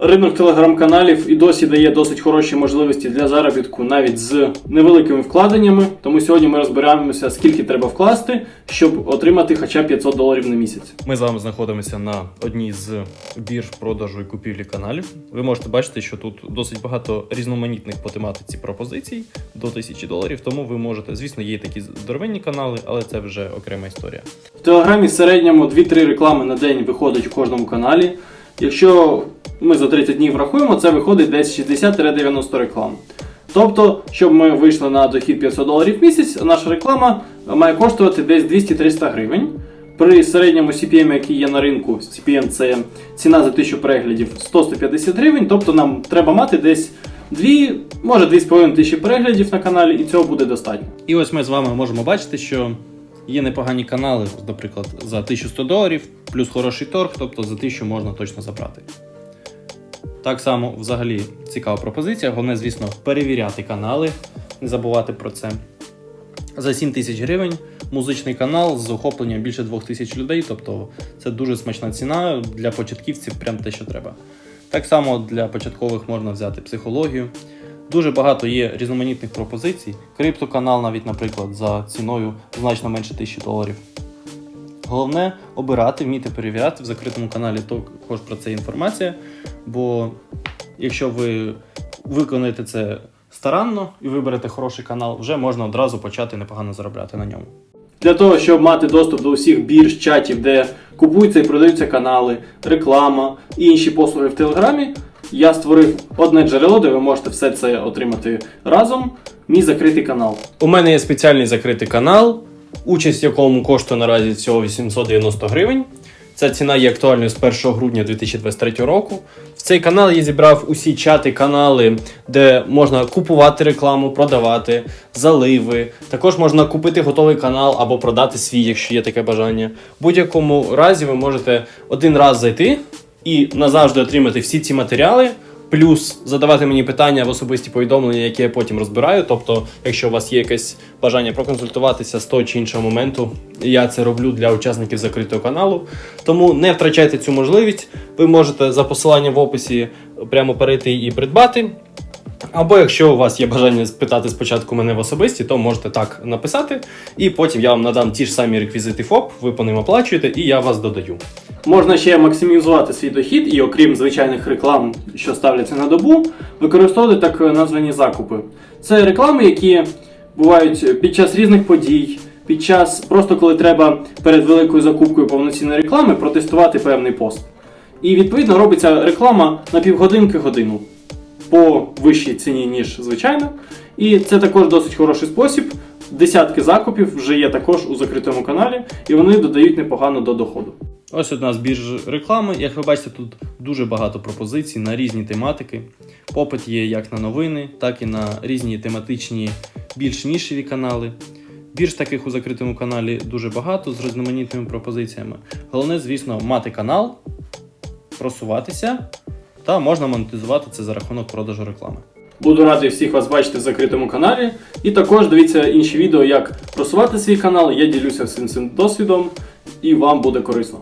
Ринок телеграм-каналів і досі дає досить хороші можливості для заробітку навіть з невеликими вкладеннями. Тому сьогодні ми розбираємося, скільки треба вкласти, щоб отримати хоча б 500 доларів на місяць. Ми з вами знаходимося на одній з бірж продажу і купівлі каналів. Ви можете бачити, що тут досить багато різноманітних по тематиці пропозицій до 1000 доларів. Тому ви можете, звісно, є такі здоровенні канали, але це вже окрема історія. В Телеграмі в середньому 2-3 реклами на день виходить в кожному каналі. Якщо ми за 30 днів рахуємо, це виходить десь 60-90 реклам. Тобто, щоб ми вийшли на дохід 500 доларів в місяць, наша реклама має коштувати десь 200-300 гривень. При середньому CPM, який є на ринку, CPM це ціна за 1000 переглядів 100-150 гривень, тобто нам треба мати десь 2, може 2,5 тисячі переглядів на каналі, і цього буде достатньо. І ось ми з вами можемо бачити, що є непогані канали, наприклад, за 1100 доларів, плюс хороший торг, тобто за 1000 можна точно забрати. Так само, взагалі, цікава пропозиція. Головне, звісно, перевіряти канали, не забувати про це. За 7 тисяч гривень музичний канал з охопленням більше 2 тисяч людей, тобто це дуже смачна ціна для початківців, прям те, що треба. Так само для початкових можна взяти психологію. Дуже багато є різноманітних пропозицій. Криптоканал, навіть, наприклад, за ціною значно менше 1000 доларів. Головне обирати, вміти перевіряти в закритому каналі також про це інформація. Бо якщо ви виконаєте це старанно і виберете хороший канал, вже можна одразу почати непогано заробляти на ньому. Для того, щоб мати доступ до усіх бірж, чатів, де купуються і продаються канали, реклама і інші послуги в Телеграмі, я створив одне джерело, де ви можете все це отримати разом. Мій закритий канал. У мене є спеціальний закритий канал, участь в якому коштує наразі всього 890 гривень. Ця ціна є актуальною з 1 грудня 2023 року. Цей канал я зібрав усі чати, канали, де можна купувати рекламу, продавати, заливи. Також можна купити готовий канал або продати свій, якщо є таке бажання. В будь-якому разі ви можете один раз зайти і назавжди отримати всі ці матеріали. Плюс задавати мені питання в особисті повідомлення, які я потім розбираю. Тобто, якщо у вас є якесь бажання проконсультуватися з того чи іншого моменту, я це роблю для учасників закритого каналу. Тому не втрачайте цю можливість. Ви можете за посиланням в описі прямо перейти і придбати. Або якщо у вас є бажання спитати спочатку мене в особисті, то можете так написати, і потім я вам надам ті ж самі реквізити ФОП, ви по ним оплачуєте, і я вас додаю. Можна ще максимізувати свій дохід і, окрім звичайних реклам, що ставляться на добу, використовувати так названі закупи. Це реклами, які бувають під час різних подій, під час просто коли треба перед великою закупкою повноцінної реклами протестувати певний пост. І відповідно робиться реклама на півгодинки годину по вищій ціні, ніж звичайно. І це також досить хороший спосіб. Десятки закупів вже є також у закритому каналі, і вони додають непогано до доходу. Ось одна з бірж реклами. Як ви бачите, тут дуже багато пропозицій на різні тематики. Попит є як на новини, так і на різні тематичні, більш нішеві канали. Бірж таких у закритому каналі дуже багато з різноманітними пропозиціями. Головне, звісно, мати канал, просуватися, та можна монетизувати це за рахунок продажу реклами. Буду радий всіх вас бачити в закритому каналі. І також дивіться інші відео, як просувати свій канал. Я ділюся всім цим досвідом, і вам буде корисно.